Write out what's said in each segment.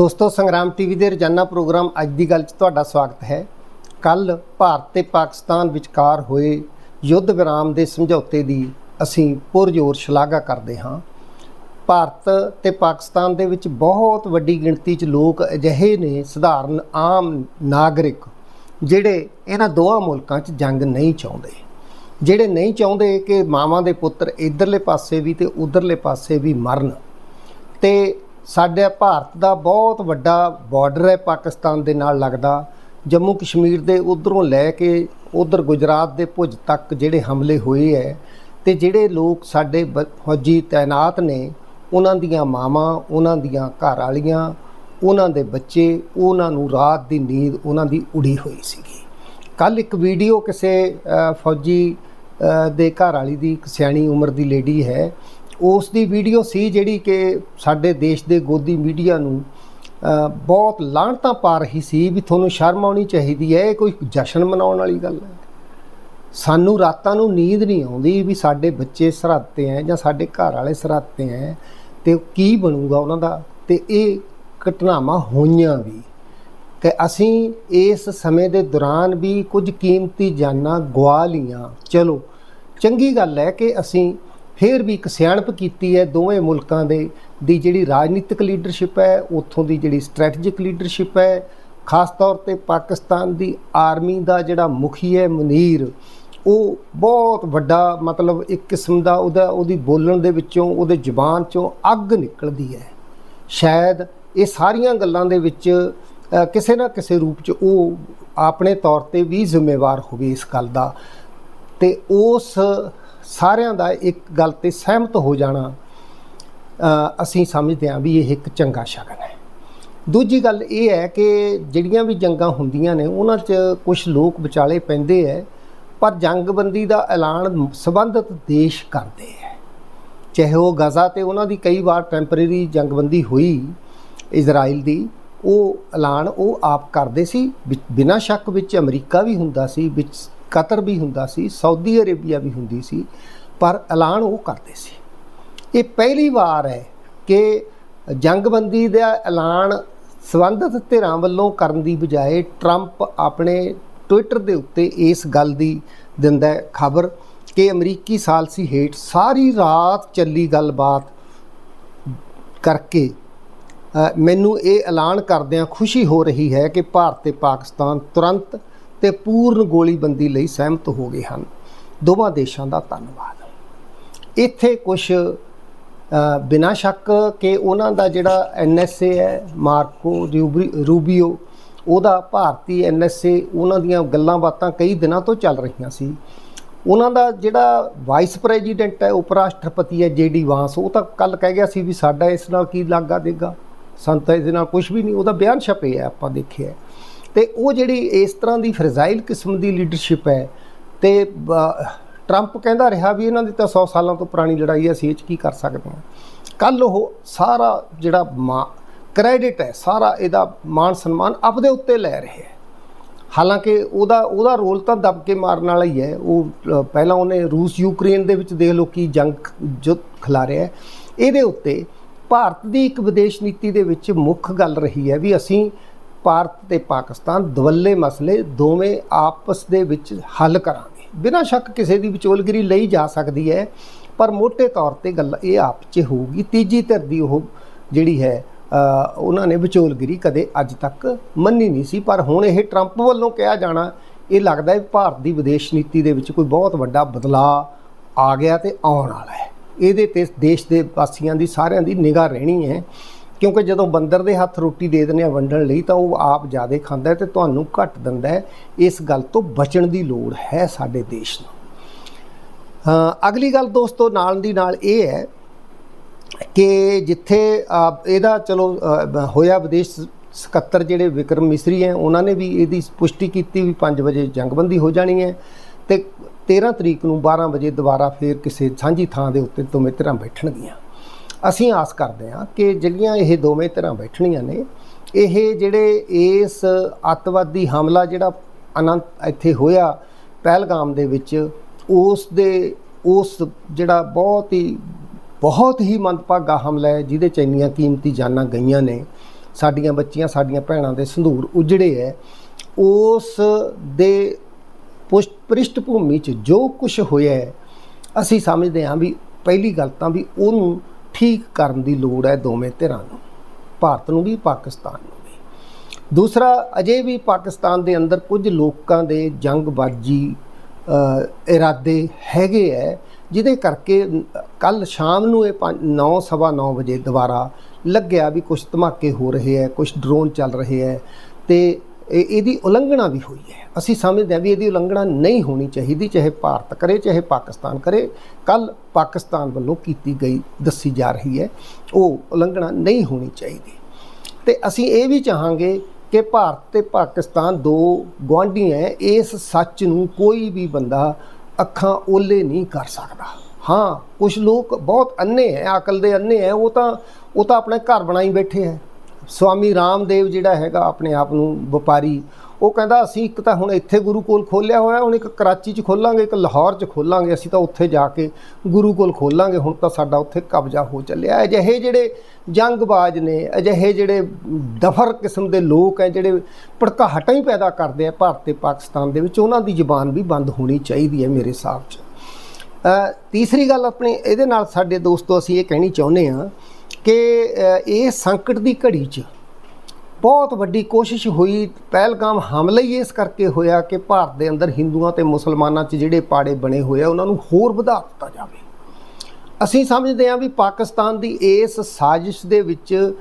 ਦੋਸਤੋ, ਸੰਗਰਾਮ ਟੀਵੀ ਦੇ ਰੋਜ਼ਾਨਾ ਪ੍ਰੋਗਰਾਮ ਅੱਜ ਦੀ ਗੱਲ 'ਚ ਤੁਹਾਡਾ ਸਵਾਗਤ ਹੈ। ਕੱਲ ਭਾਰਤ ਤੇ ਪਾਕਿਸਤਾਨ ਵਿਚਕਾਰ ਹੋਏ ਯੁੱਧ ਵਿਰਾਮ ਦੇ ਸਮਝੌਤੇ ਦੀ ਅਸੀਂ ਪੁਰਜ਼ੋਰ ਸ਼ਲਾਘਾ ਕਰਦੇ ਹਾਂ। ਭਾਰਤ ਤੇ ਪਾਕਿਸਤਾਨ ਦੇ ਵਿੱਚ ਬਹੁਤ ਵੱਡੀ ਗਿਣਤੀ 'ਚ ਲੋਕ ਅਜਿਹੇ ਨੇ, ਸਧਾਰਨ ਆਮ ਨਾਗਰਿਕ, ਜਿਹੜੇ ਇਹਨਾਂ ਦੋਹਾਂ ਮੁਲਕਾਂ 'ਚ ਜੰਗ ਨਹੀਂ ਚਾਹੁੰਦੇ। ਜਿਹੜੇ ਨਹੀਂ ਚਾਹੁੰਦੇ ਕਿ ਮਾਵਾਂ ਦੇ ਪੁੱਤਰ ਇਧਰਲੇ ਪਾਸੇ ਵੀ ਤੇ ਉਧਰਲੇ ਪਾਸੇ ਵੀ ਮਰਨ। ਤੇ ਸਾਡੇ ਭਾਰਤ ਦਾ ਬਹੁਤ ਵੱਡਾ ਬਾਰਡਰ ਹੈ ਪਾਕਿਸਤਾਨ ਦੇ ਨਾਲ ਲੱਗਦਾ। ਜੰਮੂ ਕਸ਼ਮੀਰ ਦੇ ਉਧਰੋਂ ਲੈ ਕੇ ਉਧਰ ਗੁਜਰਾਤ ਦੇ ਭੁਜ ਤੱਕ ਜਿਹੜੇ ਹਮਲੇ ਹੋਏ ਹੈ ਤੇ ਜਿਹੜੇ ਲੋਕ ਸਾਡੇ ਬ- ਫੌਜੀ ਤਾਇਨਾਤ ਨੇ, ਉਹਨਾਂ ਦੀਆਂ ਮਾਵਾਂ, ਉਹਨਾਂ ਦੀਆਂ ਘਰ ਵਾਲੀਆਂ, ਉਹਨਾਂ ਦੇ ਬੱਚੇ, ਉਹਨਾਂ ਨੂੰ ਰਾਤ ਦੀ ਨੀਂਦ ਉਹਨਾਂ ਦੀ ਉੜੀ ਹੋਈ ਸੀਗੀ। ਕੱਲ ਇੱਕ ਵੀਡੀਓ ਕਿਸੇ ਫੌਜੀ ਦੇ ਘਰ ਵਾਲੀ ਦੀ, ਇੱਕ ਸਿਆਣੀ ਉਮਰ ਦੀ ਲੇਡੀ ਹੈ ਉਸ ਦੀ ਵੀਡੀਓ ਸੀ ਜਿਹੜੀ ਕਿ ਸਾਡੇ ਦੇਸ਼ ਦੇ ਗੋਦੀ ਮੀਡੀਆ ਨੂੰ ਅ, ਬਹੁਤ ਲਾਹਣਤਾਂ ਪਾ ਰਹੀ ਸੀ ਵੀ ਤੁਹਾਨੂੰ ਸ਼ਰਮ ਆਉਣੀ ਚਾਹੀਦੀ ਹੈ ਇਹ ਕੋਈ ਜਸ਼ਨ ਮਨਾਉਣ ਵਾਲੀ ਗੱਲ ਹੈ। ਸਾਨੂੰ ਰਾਤਾਂ ਨੂੰ ਨੀਂਦ ਨਹੀਂ ਆਉਂਦੀ ਵੀ ਸਾਡੇ ਬੱਚੇ ਸਰਹੱਦ ਤੇ ਹੈ ਜਾਂ ਸਾਡੇ ਘਰ ਵਾਲੇ ਸਰਹੱਦ ਤੇ ਹੈ ਤੇ ਕੀ ਬਣੂਗਾ ਉਹਨਾਂ ਦਾ। ਤੇ ਇਹ ਘਟਨਾਵਾਂ ਹੋਈਆਂ ਵੀ। ਕਿ ਅਸੀਂ ਇਸ ਸਮੇਂ ਦੇ ਦੌਰਾਨ ਵੀ ਕੁਝ ਕੀਮਤੀ ਜਾਨਾਂ ਗਵਾ ਲੀਆਂ ਚਲੋ ਚੰਗੀ ਗੱਲ ਹੈ ਕਿ ਅਸੀਂ ਫਿਰ ਵੀ ਇੱਕ ਸਿਆਣਪ ਕੀਤੀ ਹੈ ਦੋਵੇਂ ਮੁਲਕਾਂ ਦੇ, ਦੀ ਜਿਹੜੀ ਰਾਜਨੀਤਿਕ ਲੀਡਰਸ਼ਿਪ ਹੈ, ਉੱਥੋਂ ਦੀ ਜਿਹੜੀ ਸਟ੍ਰੈਟਜਿਕ ਲੀਡਰਸ਼ਿਪ ਹੈ, ਖਾਸ ਤੌਰ ਤੇ ਪਾਕਿਸਤਾਨ ਦੀ ਆਰਮੀ ਦਾ ਜਿਹੜਾ ਮੁਖੀ ਹੈ ਮਨੀਰ, ਉਹ ਬਹੁਤ ਵੱਡਾ ਮਤਲਬ ਇੱਕ ਕਿਸਮ ਦਾ ਉਹਦਾ, ਉਹਦੀ ਬੋਲਣ ਦੇ ਵਿੱਚੋਂ, ਉਹਦੇ ਜ਼ੁਬਾਨ ਚੋਂ ਅੱਗ ਨਿਕਲਦੀ ਹੈ। ਸ਼ਾਇਦ ਇਹ ਸਾਰੀਆਂ ਗੱਲਾਂ ਦੇ ਵਿੱਚ ਕਿਸੇ ਨਾ ਕਿਸੇ ਰੂਪ 'ਚ ਉਹ ਆਪਣੇ ਤੌਰ ਤੇ ਵੀ ਜ਼ਿੰਮੇਵਾਰ ਹੋਵੇ ਇਸ ਗੱਲ ਦਾ। ਤੇ ਉਸ ਸਾਰਿਆਂ ਦਾ ਇੱਕ ਗੱਲ ਤੇ ਸਹਿਮਤ ਹੋ ਜਾਣਾ ਅਸੀਂ ਸਮਝਦੇ ਹਾਂ ਵੀ ਇਹ ਇੱਕ ਚੰਗਾ ਸ਼ਗਨ ਹੈ। ਦੂਜੀ ਗੱਲ ਇਹ ਹੈ ਕਿ ਜਿਹੜੀਆਂ ਵੀ ਜੰਗਾਂ ਹੁੰਦੀਆਂ ਨੇ, ਉਹਨਾਂ 'ਚ ਕੁਝ ਲੋਕ ਵਿਚਾਲੇ ਪੈਂਦੇ ਹੈ ਪਰ ਜੰਗਬੰਦੀ ਦਾ ਐਲਾਨ ਸੰਬੰਧਿਤ ਦੇਸ਼ ਕਰਦੇ ਹੈ ਚਾਹੇ ਉਹ ਗਜ਼ਾ ਤੇ ਉਹਨਾਂ ਦੀ ਕਈ ਵਾਰ ਟੈਂਪਰੇਰੀ ਜੰਗਬੰਦੀ ਹੋਈ ਇਜ਼ਰਾਈਲ ਦੀ, ਉਹ ਐਲਾਨ ਉਹ ਆਪ ਕਰਦੇ ਸੀ, ਬਿ- ਬਿਨਾਂ ਸ਼ੱਕ ਵਿੱਚ ਅਮਰੀਕਾ ਵੀ ਹੁੰਦਾ ਸੀ, ਵਿੱਚ ਕਤਰ ਵੀ ਹੁੰਦਾ ਸੀ, ਸਾਊਦੀ ਅਰੇਬੀਆ ਵੀ ਹੁੰਦੀ ਸੀ, ਪਰ ਐਲਾਨ ਉਹ ਕਰਦੇ ਸੀ। ਇਹ ਪਹਿਲੀ ਵਾਰ ਹੈ ਕਿ ਜੰਗਬੰਦੀ ਦਾ ਐਲਾਨ ਸੰਬੰਧਿਤ ਧਿਰਾਂ ਵੱਲੋਂ ਕਰਨ ਦੀ ਬਜਾਏ ਟਰੰਪ ਆਪਣੇ ਟਵਿੱਟਰ ਦੇ ਉੱਤੇ ਇਸ ਗੱਲ ਦੀ ਦਿੰਦਾ ਖਬਰ ਕਿ ਅਮਰੀਕੀ ਸਾਲਸੀ ਹੇਠ ਸਾਰੀ ਰਾਤ ਚੱਲੀ ਗੱਲਬਾਤ ਕਰਕੇ ਮੈਨੂੰ ਇਹ ਐਲਾਨ ਕਰਦਿਆਂ ਖੁਸ਼ੀ ਹੋ ਰਹੀ ਹੈ ਕਿ ਭਾਰਤ ਤੇ ਪਾਕਿਸਤਾਨ ਤੁਰੰਤ ਤੇ ਪੂਰਨ ਗੋਲੀਬੰਦੀ ਲਈ ਸਹਿਮਤ ਹੋ ਗਏ ਹਨ। ਦੋਵਾਂ ਦੇਸ਼ਾਂ ਦਾ ਧੰਨਵਾਦ। ਇੱਥੇ ਕੁਝ ਬਿਨਾਂ ਸ਼ੱਕ ਕਿ ਉਹਨਾਂ ਦਾ ਜਿਹੜਾ ਐਨਐਸਏ ਹੈ, ਮਾਰਕੋ ਰੂਬੀਓ, ਉਹਦਾ ਭਾਰਤੀ ਐਨਐਸਏ ਉਹਨਾਂ ਦੀਆਂ ਗੱਲਾਂ ਬਾਤਾਂ ਕਈ ਦਿਨਾਂ ਤੋਂ ਚੱਲ ਰਹੀਆਂ ਸੀ। ਉਹਨਾਂ ਦਾ ਜਿਹੜਾ ਵਾਈਸ ਪ੍ਰੈਜ਼ੀਡੈਂਟ ਹੈ ਉਪ ਰਾਸ਼ਟਰਪਤੀ ਹੈ ਜੇਡੀ ਵਾਂਸ, ਉਹ ਤਾਂ ਕੱਲ ਕਹਿ ਗਿਆ ਸੀ ਵੀ ਸਾਡਾ ਇਸ ਨਾਲ ਕੀ ਲਾਗਾ ਦੇਗਾ। ਸੰਤ ਤਾਂ ਇਹਦੇ ਨਾਲ ਕੁਝ ਵੀ ਨਹੀਂ, ਉਹਦਾ ਬਿਆਨ ਛਪੇ ਆ ਆਪਾਂ ਦੇਖਿਆ ਤੇ ਉਹ ਜਿਹੜੀ ਇਸ ਤਰ੍ਹਾਂ ਦੀ ਫਰਜ਼ਾਈਲ ਕਿਸਮ ਦੀ ਲੀਡਰਸ਼ਿਪ ਹੈ ਤੇ ਟਰੰਪ ਕਹਿੰਦਾ ਰਿਹਾ ਵੀ ਇਹਨਾਂ ਦੀ ਤਾਂ 100 ਸਾਲਾਂ ਤੋਂ ਪੁਰਾਣੀ ਲੜਾਈ ਹੈ, ਅਸੀਂ ਇਹ 'ਚ ਕੀ ਕਰ ਸਕਦੇ ਹਾਂ। ਕੱਲ ਉਹ ਸਾਰਾ ਜਿਹੜਾ ਕ੍ਰੈਡਿਟ ਹੈ, ਸਾਰਾ ਇਹਦਾ ਮਾਨ ਸਨਮਾਨ ਆਪਦੇ ਉੱਤੇ ਲੈ ਰਹੇ ਹੈ। ਹਾਲਾਂਕਿ ਉਹਦਾ ਉਹਦਾ ਰੋਲ ਤਾਂ ਦਬ ਕੇ ਮਾਰਨ ਵਾਲਾ ਹੀ ਹੈ। ਉਹ ਪਹਿਲਾਂ ਉਹਨੇ ਰੂਸ ਯੂਕਰੇਨ ਦੇ ਵਿੱਚ ਦੇਖ ਲਓ ਕੀ ਜੰਗ ਜੁੱਧ ਖਿਲਾਰਿਆ ਹੈ। ਇਹਦੇ ਉੱਤੇ ਭਾਰਤ ਦੀ ਇੱਕ ਵਿਦੇਸ਼ ਨੀਤੀ ਦੇ ਵਿੱਚ ਮੁੱਖ ਗੱਲ ਰਹੀ ਹੈ ਵੀ ਅਸੀਂ ਭਾਰਤ ਤੇ ਪਾਕਿਸਤਾਨ ਦਵੱਲੇ ਮਸਲੇ ਦੋਵੇਂ ਆਪਸ ਦੇ ਵਿੱਚ ਹੱਲ ਕਰਾਂਗੇ। ਬਿਨਾਂ ਸ਼ੱਕ ਕਿਸੇ ਦੀ ਵਿਚੋਲਗਿਰੀ ਲਈ ਜਾ ਸਕਦੀ ਹੈ, ਪਰ ਮੋٹے ਤੌਰ ਤੇ ਗੱਲ ਇਹ ਆਪ 'ਚ ਹੋਊਗੀ। ਤੀਜੀ ਧਿਰ ਦੀ ਉਹ ਜਿਹੜੀ ਹੈ ਉਹਨਾਂ ਨੇ ਵਿਚੋਲਗਿਰੀ ਕਦੇ ਅੱਜ ਤੱਕ ਮੰਨੀ ਨਹੀਂ ਸੀ, ਪਰ ਹੁਣ ਇਹ ਟਰੰਪ ਵੱਲੋਂ ਕਿਹਾ ਜਾਣਾ, ਇਹ ਲੱਗਦਾ ਹੈ ਭਾਰਤ ਦੀ ਵਿਦੇਸ਼ ਨੀਤੀ ਦੇ ਵਿੱਚ ਕੋਈ ਬਹੁਤ ਵੱਡਾ ਬਦਲਾਅ ਆ ਗਿਆ ਤੇ ਆਉਣ ਵਾਲਾ ਹੈ। ਇਹਦੇ ਤੇ ਦੇਸ਼ ਦੇ ਵਾਸੀਆਂ ਦੀ ਸਾਰਿਆਂ ਦੀ ਨਿਗਾਹ ਰਹਿਣੀ ਹੈ। ਕਿਉਂਕਿ ਜਦੋਂ ਬੰਦਰ ਦੇ ਹੱਥ ਰੋਟੀ ਦੇ ਦਿੰਦੇ ਆ ਵੰਡਣ ਲਈ, ਤਾਂ ਉਹ ਆਪ ਜ਼ਿਆਦਾ ਖਾਂਦਾ ਹੈ ਤੇ ਤੁਹਾਨੂੰ ਘੱਟ ਦਿੰਦਾ ਹੈ। ਇਸ ਗੱਲ ਤੋਂ ਬਚਣ ਦੀ ਲੋੜ ਹੈ ਸਾਡੇ ਦੇਸ਼ ਨੂੰ। ਅਗਲੀ ਗੱਲ ਦੋਸਤੋ ਨਾਲ ਦੀ ਨਾਲ ਇਹ ਹੈ ਕਿ ਜਿੱਥੇ ਇਹਦਾ ਚਲੋ ਹੋਇਆ ਵਿਦੇਸ਼ ਸਕੱਤਰ ਜਿਹੜੇ ਵਿਕਰਮ ਮਿਸਰੀ ਹੈ, ਉਹਨਾਂ ਨੇ ਵੀ ਇਹਦੀ ਪੁਸ਼ਟੀ ਕੀਤੀ ਵੀ 5 ਵਜੇ ਜੰਗਬੰਦੀ ਹੋ ਜਾਣੀ ਹੈ ਤੇ 13 ਤਰੀਕ ਨੂੰ 12 ਵਜੇ ਦੁਬਾਰਾ ਫੇਰ ਕਿਸੇ ਸਾਂਝੀ ਥਾਂ ਦੇ ਉੱਤੇ ਦੋਵੇਂ ਧਿਰਾਂ ਬੈਠਣਗੀਆਂ। ਅਸੀਂ ਆਸ ਕਰਦੇ ਹਾਂ ਕਿ ਜਿਹੜੀਆਂ ਇਹ ਦੋਵੇਂ ਧਿਰਾਂ ਬੈਠਣੀਆਂ ਨੇ, ਇਹ ਜਿਹੜੇ ਇਸ ਅੱਤਵਾਦੀ ਹਮਲਾ ਜਿਹੜਾ ਅਨੰਤ ਇੱਥੇ ਹੋਇਆ ਪਹਿਲਗਾਮ ਦੇ ਵਿੱਚ, ਉਸ ਦੇ, ਉਸ ਜਿਹੜਾ ਬਹੁਤ ਹੀ ਬਹੁਤ ਹੀ ਮੰਦਭਾਗਾ ਹਮਲਾ ਹੈ ਜਿਹਦੇ ਚ ਇੰਨੀਆਂ ਕੀਮਤੀ ਜਾਨਾਂ ਗਈਆਂ ਨੇ, ਸਾਡੀਆਂ ਬੱਚੀਆਂ, ਸਾਡੀਆਂ ਭੈਣਾਂ ਦੇ ਸੰਧੂਰ ਉਜੜੇ ਹੈ, ਉਸ ਦੇ ਪੁਸ਼ਟ ਪ੍ਰਿਸ਼ਠ ਭੂਮੀ 'ਚ ਜੋ ਕੁਝ ਹੋਇਆ ਅਸੀਂ ਸਮਝਦੇ ਹਾਂ ਵੀ ਪਹਿਲੀ ਗੱਲ ਤਾਂ ਵੀ ਉਹਨੂੰ ਠੀਕ ਕਰਨ ਦੀ ਲੋੜ ਹੈ ਦੋਵੇਂ ਧਿਰਾਂ ਨੂੰ, ਭਾਰਤ ਨੂੰ ਵੀ, ਪਾਕਿਸਤਾਨ ਨੂੰ ਵੀ। ਦੂਸਰਾ, ਅਜੇ ਵੀ ਪਾਕਿਸਤਾਨ ਦੇ ਅੰਦਰ ਕੁਝ ਲੋਕਾਂ ਦੇ ਜੰਗਬਾਜੀ ਇਰਾਦੇ ਹੈਗੇ ਐ, ਜਿਹਦੇ ਕਰਕੇ ਕੱਲ ਸ਼ਾਮ ਨੂੰ ਇਹ 9 ਸਵਾ 9 ਵਜੇ ਦੁਬਾਰਾ ਲੱਗਿਆ ਵੀ ਕੁਝ ਧਮਾਕੇ ਹੋ ਰਹੇ ਐ ਕੁਝ ਡਰੋਨ ਚੱਲ ਰਹੇ ਐ, ਤੇ ਇਹਦੀ ਉਲੰਘਣਾ ਵੀ ਹੋਈ ਹੈ। ਅਸੀਂ ਸਮਝਦੇ ਹਾਂ ਵੀ ਇਹਦੀ ਉਲੰਘਣਾ ਨਹੀਂ ਹੋਣੀ ਚਾਹੀਦੀ, ਚਾਹੇ ਭਾਰਤ ਕਰੇ, ਚਾਹੇ ਪਾਕਿਸਤਾਨ ਕਰੇ। ਕੱਲ ਪਾਕਿਸਤਾਨ ਵੱਲੋਂ ਕੀਤੀ ਗਈ, ਦੱਸੀ ਜਾ ਰਹੀ ਹੈ, ਉਹ ਉਲੰਘਣਾ ਨਹੀਂ ਹੋਣੀ ਚਾਹੀਦੀ। ਤੇ ਅਸੀਂ ਇਹ ਵੀ ਚਾਹਾਂਗੇ ਕਿ ਭਾਰਤ ਤੇ ਪਾਕਿਸਤਾਨ ਦੋ ਗੁਆਂਢੀ ਹੈ ਇਸ ਸੱਚ ਨੂੰ ਕੋਈ ਵੀ ਬੰਦਾ ਅੱਖਾਂ ਓਲੇ ਨਹੀਂ ਕਰ ਸਕਦਾ। ਹਾਂ ਕੁਝ ਲੋਕ ਬਹੁਤ ਅੰਨੇ ਹੈ ਅਕਲ ਦੇ ਅੰਨੇ ਹੈ ਉਹ ਤਾਂ ਉਹ ਤਾਂ ਆਪਣੇ ਘਰ ਬਣਾਈ ਬੈਠੇ ਹੈ ਸਵਾਮੀ ਰਾਮਦੇਵ ਜਿਹੜਾ ਹੈਗਾ ਆਪਣੇ ਆਪ ਨੂੰ ਵਪਾਰੀ, ਉਹ ਕਹਿੰਦਾ ਅਸੀਂ ਇੱਕ ਤਾਂ ਹੁਣ ਇੱਥੇ ਗੁਰੂ ਕੋਲ ਖੋਲਿਆ ਹੋਇਆ, ਹੁਣ ਇੱਕ ਕਰਾਚੀ 'ਚ ਖੋਲਾਂਗੇ, ਇੱਕ ਲਾਹੌਰ 'ਚ ਖੋਲਾਂਗੇ, ਅਸੀਂ ਤਾਂ ਉੱਥੇ ਜਾ ਕੇ ਗੁਰੂ ਕੋਲ ਖੋਲਾਂਗੇ, ਹੁਣ ਤਾਂ ਸਾਡਾ ਉੱਥੇ ਕਬਜ਼ਾ ਹੋ ਚੱਲਿਆ। ਅਜਿਹੇ ਜਿਹੜੇ ਜੰਗਬਾਜ਼ ਨੇ, ਅਜਿਹੇ ਜਿਹੜੇ ਦਫਰ ਕਿਸਮ ਦੇ ਲੋਕ ਹੈ ਜਿਹੜੇ ਭੜਕਾਹਟਾਂ ਹੀ ਪੈਦਾ ਕਰਦੇ ਆ ਭਾਰਤ ਤੇ ਪਾਕਿਸਤਾਨ ਦੇ ਵਿੱਚ, ਉਹਨਾਂ ਦੀ ਜ਼ੁਬਾਨ ਵੀ ਬੰਦ ਹੋਣੀ ਚਾਹੀਦੀ ਹੈ ਮੇਰੇ ਹਿਸਾਬ 'ਚ। ਤੀਸਰੀ ਗੱਲ ਆਪਣੇ ਇਹਦੇ ਨਾਲ ਸਾਡੇ ਦੋਸਤੋ ਅਸੀਂ ਇਹ ਕਹਿਣੀ ਚਾਹੁੰਦੇ ਹਾਂ ਕਿ ਇਹ ਸੰਕਟ ਦੀ ਘੜੀ 'ਚ ਬਹੁਤ ਵੱਡੀ ਕੋਸ਼ਿਸ਼ ਹੋਈ, ਪਹਿਲਗਾਮ ਹਮਲਾ ਹੀ ਇਸ ਕਰਕੇ ਹੋਇਆ ਕਿ ਭਾਰਤ ਦੇ ਅੰਦਰ ਹਿੰਦੂਆਂ ਤੇ ਮੁਸਲਮਾਨਾਂ 'ਚ ਜਿਹੜੇ ਪਾੜੇ ਬਣੇ ਹੋਏ ਆ, ਉਹਨਾਂ ਨੂੰ ਹੋਰ ਵਧਾ ਦਿੱਤਾ ਜਾਵੇ। ਅਸੀਂ ਸਮਝਦੇ ਹਾਂ ਵੀ ਪਾਕਿਸਤਾਨ ਦੀ ਇਸ ਸਾਜ਼ਿਸ਼ ਦੇ ਵਿੱਚ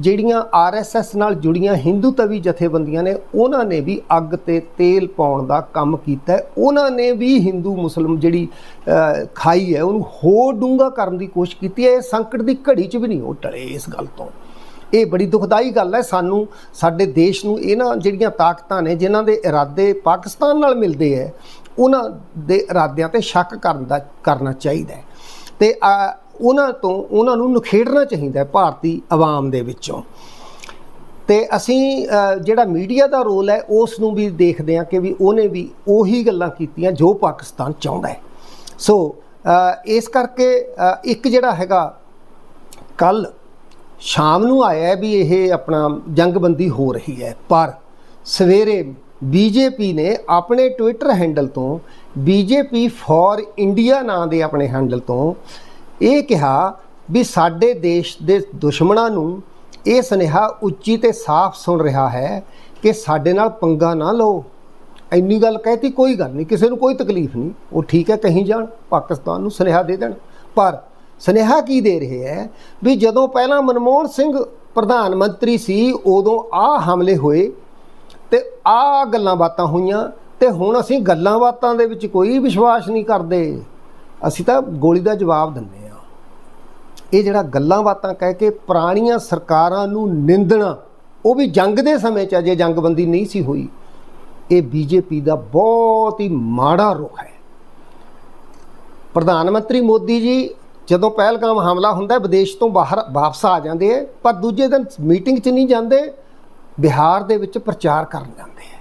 ਜਿਹੜੀਆਂ ਆਰਐਸਐਸ ਨਾਲ ਜੁੜੀਆਂ ਹਿੰਦੂ ਤਵੀ ਜਥੇਬੰਦੀਆਂ ਨੇ, ਉਹਨਾਂ ਨੇ ਵੀ ਅੱਗ ਤੇ ਤੇਲ ਪਾਉਣ ਦਾ ਕੰਮ ਕੀਤਾ ਉਹਨਾਂ ਨੇ ਵੀ ਹਿੰਦੂ ਮੁਸਲਮ ਜਿਹੜੀ ਖਾਈ ਹੈ, ਉਹਨੂੰ ਹੋਰ ਡੂੰਘਾ ਕਰਨ ਦੀ ਕੋਸ਼ਿਸ਼ ਕੀਤੀ ਹੈ। ਇਹ ਸੰਕਟ ਦੀ ਘੜੀ 'ਚ ਵੀ ਨਹੀਂ ਉਹ ਟਲੇ ਇਸ ਗੱਲ ਤੋਂ। ਇਹ ਬੜੀ ਦੁਖਦਾਈ ਗੱਲ ਹੈ। ਸਾਨੂੰ, ਸਾਡੇ ਦੇਸ਼ ਨੂੰ ਇਹਨਾਂ ਜਿਹੜੀਆਂ ਤਾਕਤਾਂ ਨੇ, ਜਿਨ੍ਹਾਂ ਦੇ ਇਰਾਦੇ ਪਾਕਿਸਤਾਨ ਨਾਲ ਮਿਲਦੇ ਹੈ, ਉਹਨਾਂ ਦੇ ਇਰਾਦਿਆਂ ਤੇ ਸ਼ੱਕ ਕਰਨ ਦਾ, ਕਰਨਾ ਚਾਹੀਦਾ ਹੈ। ਤੇ ਉਹਨਾਂ ਤੋਂ ਉਹਨਾਂ ਨੂੰ ਨਖੇੜਨਾ ਚਾਹੀਦਾ ਹੈ ਭਾਰਤੀ ਆਵਾਮ ਦੇ ਵਿੱਚੋਂ। ਤੇ ਅਸੀਂ ਜਿਹੜਾ ਮੀਡੀਆ ਦਾ ਰੋਲ ਹੈ, ਉਸ ਨੂੰ ਵੀ ਦੇਖਦੇ ਹਾਂ ਕਿ ਵੀ ਉਹਨੇ ਵੀ ਉਹੀ ਗੱਲਾਂ ਕੀਤੀਆਂ ਜੋ ਪਾਕਿਸਤਾਨ ਚਾਹੁੰਦਾ ਹੈ। ਸੋ ਇਸ ਕਰਕੇ ਇੱਕ ਜਿਹੜਾ ਹੈਗਾ ਕੱਲ ਸ਼ਾਮ ਨੂੰ ਆਇਆ ਵੀ ਇਹ ਆਪਣਾ ਜੰਗਬੰਦੀ ਹੋ ਰਹੀ ਹੈ। ਪਰ ਸਵੇਰੇ ਬੀਜੇਪੀ ਨੇ ਆਪਣੇ ਟਵਿੱਟਰ ਹੈਂਡਲ ਤੋਂ ਬੀਜੇਪੀ ਫॉर ਇੰਡੀਆ ਨਾਂ ਦੇ ਆਪਣੇ ਹੈਂਡਲ ਤੋਂ ਇਹ ਕਿਹਾ ਵੀ ਸਾਡੇ ਦੇਸ਼ ਦੇ ਦੁਸ਼ਮਣਾਂ ਨੂੰ ਇਹ ਸੁਨੇਹਾ ਉੱਚੀ ਤੇ ਸਾਫ਼ ਸੁਣ ਰਿਹਾ ਹੈ ਕਿ ਸਾਡੇ ਨਾਲ ਪੰਗਾ ਨਾ ਲਓ। ਇੰਨੀ ਗੱਲ ਕਹਿਤੀ ਕੋਈ ਗੱਲ ਨਹੀਂ, ਕਿਸੇ ਨੂੰ ਕੋਈ ਤਕਲੀਫ ਨਹੀਂ। ਉਹ ਠੀਕ ਹੈ, ਕਹੀਂ ਜਾਣ, ਪਾਕਿਸਤਾਨ ਨੂੰ ਸੁਨੇਹਾ ਦੇ ਦੇਣ। ਪਰ ਸੁਨੇਹਾ ਕੀ ਦੇ ਰਹੇ ਹੈ? ਵੀ ਜਦੋਂ ਪਹਿਲਾਂ ਮਨਮੋਹਨ ਸਿੰਘ ਪ੍ਰਧਾਨ ਮੰਤਰੀ ਸੀ, ਉਦੋਂ ਆ ਹਮਲੇ ਹੋਏ ਤੇ ਆ ਗੱਲਾਂ ਬਾਤਾਂ ਹੋਈਆਂ ਤੇ ਹੁਣ ਅਸੀਂ ਗੱਲਾਂ ਬਾਤਾਂ ਦੇ ਵਿੱਚ ਕੋਈ ਵਿਸ਼ਵਾਸ ਨਹੀਂ ਕਰਦੇ। ਅਸੀਂ ਤਾਂ ਗੋਲੀ ਦਾ ਜਵਾਬ ਦਿੰਦੇ ਆ ਇਹ ਜਿਹੜਾ ਗੱਲਾਂ ਬਾਤਾਂ ਕਹਿ ਕੇ ਪੁਰਾਣੀਆਂ ਸਰਕਾਰਾਂ ਨੂੰ ਨਿੰਦਣਾ, ਉਹ ਵੀ ਜੰਗ ਦੇ ਸਮੇਂ 'ਚ ਅਜੇ ਜੰਗਬੰਦੀ ਨਹੀਂ ਸੀ ਹੋਈ। ਇਹ ਬੀਜੇਪੀ ਦਾ ਬਹੁਤ ਹੀ ਮਾੜਾ ਰੁਖ ਹੈ। ਪ੍ਰਧਾਨ ਮੰਤਰੀ ਮੋਦੀ ਜੀ, ਜਦੋਂ ਪਹਿਲਗਾਮ ਹਮਲਾ ਹੁੰਦਾ ਵਿਦੇਸ਼ ਤੋਂ ਬਾਹਰ ਵਾਪਸ ਆ ਜਾਂਦੇ ਹੈ, ਪਰ ਦੂਜੇ ਦਿਨ ਮੀਟਿੰਗ 'ਚ ਨਹੀਂ ਜਾਂਦੇ, ਬਿਹਾਰ ਦੇ ਵਿੱਚ ਪ੍ਰਚਾਰ ਕਰਨ ਜਾਂਦੇ ਹੈ।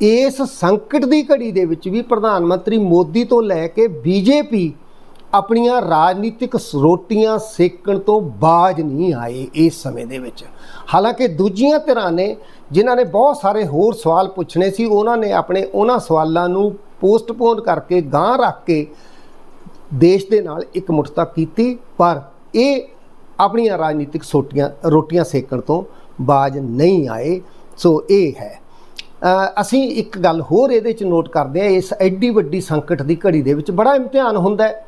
ਇਸ ਸੰਕਟ ਦੀ ਘੜੀ ਦੇ ਵਿੱਚ ਵੀ ਪ੍ਰਧਾਨ ਮੰਤਰੀ ਮੋਦੀ ਤੋਂ ਲੈ ਕੇ ਬੀਜੇਪੀ ਆਪਣੀਆਂ ਰਾਜਨੀਤਿਕ ਰੋਟੀਆਂ ਸੇਕਣ ਤੋਂ ਬਾਜ ਨਹੀਂ ਆਏ ਇਸ ਸਮੇਂ ਦੇ ਵਿੱਚ। ਹਾਲਾਂਕਿ ਦੂਜੀਆਂ ਧਿਰਾਂ ਨੇ, ਜਿਨ੍ਹਾਂ ਨੇ ਬਹੁਤ ਸਾਰੇ ਹੋਰ ਸਵਾਲ ਪੁੱਛਣੇ ਸੀ, ਉਹਨਾਂ ਨੇ ਆਪਣੇ ਉਹਨਾਂ ਸਵਾਲਾਂ ਨੂੰ ਪੋਸਟਪੋਨ ਕਰਕੇ ਗਾਂਹ ਰੱਖ ਕੇ ਦੇਸ਼ ਦੇ ਨਾਲ ਇੱਕ ਮੁੱਠਤਾ ਕੀਤੀ, ਪਰ ਇਹ ਆਪਣੀਆਂ ਰਾਜਨੀਤਿਕ ਸੋਟੀਆਂ, ਰੋਟੀਆਂ ਸੇਕਣ ਤੋਂ ਬਾਜ ਨਹੀਂ ਆਏ। ਸੋ ਇਹ ਹੈ। ਅਸੀਂ ਇੱਕ ਗੱਲ ਹੋਰ ਇਹਦੇ ਚ ਨੋਟ ਕਰਦੇ ਹਾਂ, ਇਸ ਐਡੀ ਵੱਡੀ ਸੰਕਟ ਦੀ ਘੜੀ ਦੇ ਵਿੱਚ ਬੜਾ ਇਮਤਿਹਾਨ ਹੁੰਦਾ ਹੈ।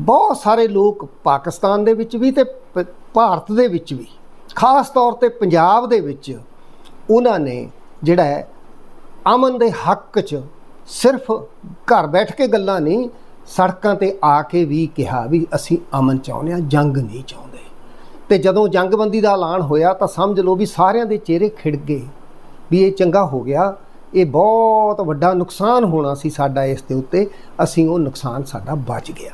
ਬਹੁਤ ਸਾਰੇ ਲੋਕ ਪਾਕਿਸਤਾਨ ਦੇ ਵਿੱਚ ਵੀ ਤੇ ਪ- ਭਾਰਤ ਦੇ ਵਿੱਚ ਵੀ, ਖਾਸ ਤੌਰ ਤੇ ਪੰਜਾਬ ਦੇ ਵਿੱਚ ਉਹਨਾਂ ਨੇ ਜਿਹੜਾ ਹੈ, ਅਮਨ ਦੇ ਹੱਕ 'ਚ ਸਿਰਫ ਘਰ ਬੈਠ ਕੇ ਗੱਲਾਂ ਨਹੀਂ, ਸੜਕਾਂ ਤੇ ਆ ਕੇ ਵੀ ਕਿਹਾ ਵੀ ਅਸੀਂ ਅਮਨ ਚਾਹੁੰਦੇ ਹਾਂ, ਜੰਗ ਨਹੀਂ ਚਾਹੁੰਦੇ। ਤੇ ਜਦੋਂ ਜੰਗਬੰਦੀ ਦਾ ਐਲਾਨ ਹੋਇਆ ਤਾਂ ਸਮਝ ਲਓ ਵੀ ਸਾਰਿਆਂ ਦੇ ਚਿਹਰੇ ਖਿੜ ਗਏ ਵੀ ਇਹ ਚੰਗਾ ਹੋ ਗਿਆ, ਇਹ ਬਹੁਤ ਵੱਡਾ ਨੁਕਸਾਨ ਹੋਣਾ ਸੀ ਸਾਡਾ ਇਸ ਦੇ ਉੱਤੇ, ਅਸੀਂ ਉਹ ਨੁਕਸਾਨ ਸਾਡਾ ਬਚ ਗਿਆ।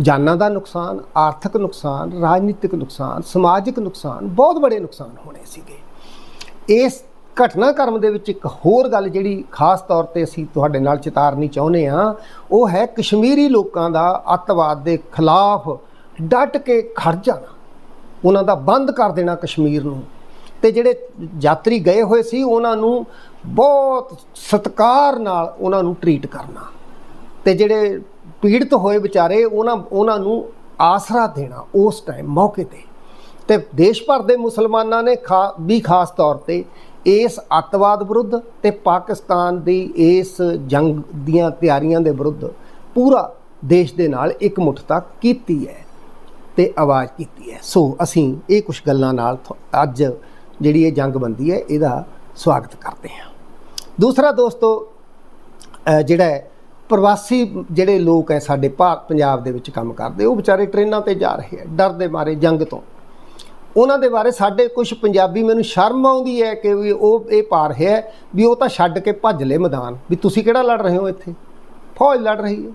ਜਾਨਾਂ ਦਾ ਨੁਕਸਾਨ, ਆਰਥਿਕ ਨੁਕਸਾਨ, ਰਾਜਨੀਤਿਕ ਨੁਕਸਾਨ, ਸਮਾਜਿਕ ਨੁਕਸਾਨ ਬਹੁਤ ਬੜੇ ਨੁਕਸਾਨ ਹੋਣੇ ਸੀਗੇ। ਇਸ ਘਟਨਾਕ੍ਰਮ ਦੇ ਵਿੱਚ ਇੱਕ ਹੋਰ ਗੱਲ ਜਿਹੜੀ ਖਾਸ ਤੌਰ ਤੇ ਅਸੀਂ ਤੁਹਾਡੇ ਨਾਲ ਚਿਤਾਰਨੀ ਚਾਹੁੰਦੇ ਹਾਂ, ਉਹ ਹੈ ਕਸ਼ਮੀਰੀ ਲੋਕਾਂ ਦਾ ਅੱਤਵਾਦ ਦੇ ਖਿਲਾਫ ਡਟ ਕੇ ਖੜ ਜਾਣਾ। ਉਹਨਾਂ ਦਾ ਬੰਦ ਕਰ ਦੇਣਾ ਕਸ਼ਮੀਰ ਨੂੰ। ਤੇ ਜਿਹੜੇ ਯਾਤਰੀ ਗਏ ਹੋਏ ਸੀ, ਉਹਨਾਂ ਨੂੰ ਬਹੁਤ ਸਤਿਕਾਰ ਨਾਲ ਉਹਨਾਂ ਨੂੰ ਟਰੀਟ ਕਰਨਾ। ਤੇ ਜਿਹੜੇ ਪੀੜਤ ਹੋਏ ਵਿਚਾਰੇ ਉਹਨਾਂ ਉਹਨਾਂ ਨੂੰ ਆਸਰਾ ਦੇਣਾ ਉਸ ਟਾਈਮ ਮੌਕੇ ਤੇ। ਤੇ ਦੇਸ਼ ਭਰ ਦੇ ਮੁਸਲਮਾਨਾਂ ਨੇ ਖਾ, ਵੀ ਖਾਸ ਤੌਰ ਤੇ ਇਸ ਅੱਤਵਾਦ ਵਿਰੁੱਧ ਤੇ ਪਾਕਿਸਤਾਨ ਦੀ ਇਸ ਜੰਗ ਦੀਆਂ ਤਿਆਰੀਆਂ ਦੇ ਵਿਰੁੱਧ ਪੂਰਾ ਦੇਸ਼ ਦੇ ਨਾਲ ਇਕਮੁੱਠਤਾ ਕੀਤੀ ਹੈ ਤੇ ਆਵਾਜ਼ ਕੀਤੀ ਹੈ। ਸੋ ਅਸੀਂ ਇਹ ਕੁਝ ਗੱਲਾਂ ਨਾਲ ਥੋ- ਅੱਜ ਜਿਹੜੀ ਇਹ ਜੰਗ ਬੰਦੀ ਹੈ, ਇਹਦਾ ਸਵਾਗਤ ਕਰਦੇ ਹਾਂ। ਦੂਸਰਾ ਦੋਸਤੋ ਜਿਹੜਾ ਪ੍ਰਵਾਸੀ ਜਿਹੜੇ ਲੋਕ ਹੈ ਸਾਡੇ ਭਾਰਤ, ਪੰਜਾਬ ਦੇ ਵਿੱਚ ਕੰਮ ਕਰਦੇ, ਉਹ ਵਿਚਾਰੇ ਟ੍ਰੇਨਾਂ ਤੇ ਜਾ ਰਹੇ ਹੈ ਡਰ ਦੇ ਮਾਰੇ ਜੰਗ ਤੋਂ। ਉਹਨਾਂ ਦੇ ਬਾਰੇ ਸਾਡੇ ਕੁਝ ਪੰਜਾਬੀ ਮੈਨੂੰ ਸ਼ਰਮ ਆਉਂਦੀ ਹੈ ਕਿ ਵੀ ਉਹ ਇਹ ਪਾ ਰਿਹਾ ਹੈ ਵੀ ਉਹ ਤਾਂ ਛੱਡ ਕੇ ਭੱਜ ਲਏ ਮੈਦਾਨ, ਵੀ ਤੁਸੀਂ ਕਿਹੜਾ ਲੜ ਰਹੇ ਹੋ ਇੱਥੇ? ਫੌਜ ਲੜ ਰਹੀ ਹੈ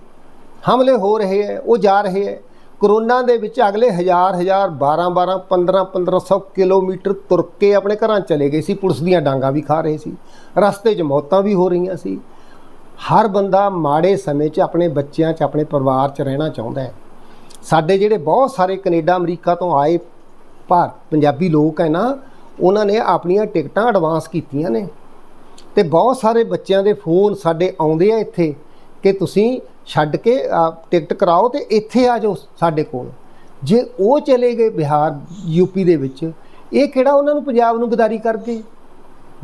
ਹਮਲੇ ਹੋ ਰਹੇ ਹੈ ਉਹ ਜਾ ਰਹੇ ਹੈ ਕਰੋਨਾ ਦੇ ਵਿੱਚ ਅਗਲੇ ਹਜ਼ਾਰ ਹਜ਼ਾਰ 12 12 15 1500 ਕਿਲੋਮੀਟਰ ਤੁਰ ਕੇ ਆਪਣੇ ਘਰਾਂ ਚਲੇ ਗਏ ਸੀ, ਪੁਲਿਸ ਦੀਆਂ ਡਾਂਗਾ ਵੀ ਖਾ ਰਹੇ ਸੀ, ਰਸਤੇ 'ਚ ਮੌਤਾਂ ਵੀ ਹੋ ਰਹੀਆਂ ਸੀ। ਹਰ ਬੰਦਾ ਮਾੜੇ ਸਮੇਂ 'ਚ ਆਪਣੇ ਬੱਚਿਆਂ 'ਚ, ਆਪਣੇ ਪਰਿਵਾਰ 'ਚ ਰਹਿਣਾ ਚਾਹੁੰਦਾ ਹੈ। ਸਾਡੇ ਜਿਹੜੇ ਬਹੁਤ ਸਾਰੇ ਕੈਨੇਡਾ, ਅਮਰੀਕਾ ਤੋਂ ਆਏ ਭਾਰਤ ਪੰਜਾਬੀ ਲੋਕ ਹੈ ਨਾ, ਉਹਨਾਂ ਨੇ ਆਪਣੀਆਂ ਟਿਕਟਾਂ ਐਡਵਾਂਸ ਕੀਤੀਆਂ ਨੇ। ਤੇ ਬਹੁਤ ਸਾਰੇ ਬੱਚਿਆਂ ਦੇ ਫੋਨ ਸਾਡੇ ਆਉਂਦੇ ਆ ਇੱਥੇ ਕਿ ਤੁਸੀਂ ਛੱਡ ਕੇ ਟਿਕਟ ਕਰਾਓ ਤੇ ਇੱਥੇ ਆ ਜਾਓ ਸਾਡੇ ਕੋਲ। ਜੇ ਉਹ ਚਲੇ ਗਏ ਬਿਹਾਰ ਯੂਪੀ ਦੇ ਵਿੱਚ, ਇਹ ਕਿਹੜਾ ਉਹਨਾਂ ਨੂੰ ਪੰਜਾਬ ਨੂੰ ਗਦਾਰੀ ਕਰਕੇ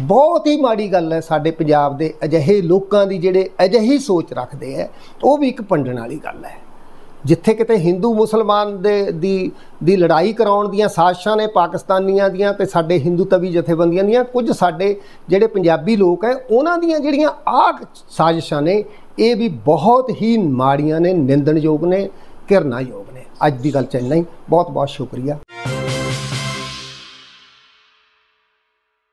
ਬਹੁਤ ਹੀ ਮਾੜੀ ਗੱਲ ਹੈ ਸਾਡੇ ਪੰਜਾਬ ਦੇ ਅਜਿਹੇ ਲੋਕਾਂ ਦੀ ਜਿਹੜੇ ਅਜਿਹੀ ਸੋਚ ਰੱਖਦੇ ਹੈ, ਉਹ ਵੀ ਇੱਕ ਪੰਡਣ ਵਾਲੀ ਗੱਲ ਹੈ। ਜਿੱਥੇ ਕਿਤੇ ਹਿੰਦੂ ਮੁਸਲਮਾਨ ਦੇ, ਦੀ ਦੀ ਲੜਾਈ ਕਰਾਉਣ ਦੀਆਂ ਸਾਜ਼ਿਸ਼ਾਂ ਨੇ ਪਾਕਿਸਤਾਨੀਆਂ ਦੀਆਂ ਤੇ ਸਾਡੇ ਹਿੰਦੂ ਤਵੀ ਜਥੇਬੰਦੀਆਂ ਦੀਆਂ, ਕੁਝ ਸਾਡੇ ਜਿਹੜੇ ਪੰਜਾਬੀ ਲੋਕ ਹੈ, ਉਹਨਾਂ ਦੀਆਂ ਜਿਹੜੀਆਂ ਆਹ ਸਾਜ਼ਿਸ਼ਾਂ ਨੇ, ਇਹ ਵੀ ਬਹੁਤ ਹੀ ਮਾੜੀਆਂ ਨੇ, ਨਿੰਦਣਯੋਗ ਨੇ, ਘਿਰਨਾਯੋਗ ਨੇ। ਅੱਜ ਦੀ ਗੱਲ ਚ ਇੰਨਾ ਹੀ। ਬਹੁਤ ਬਹੁਤ ਸ਼ੁਕਰੀਆ।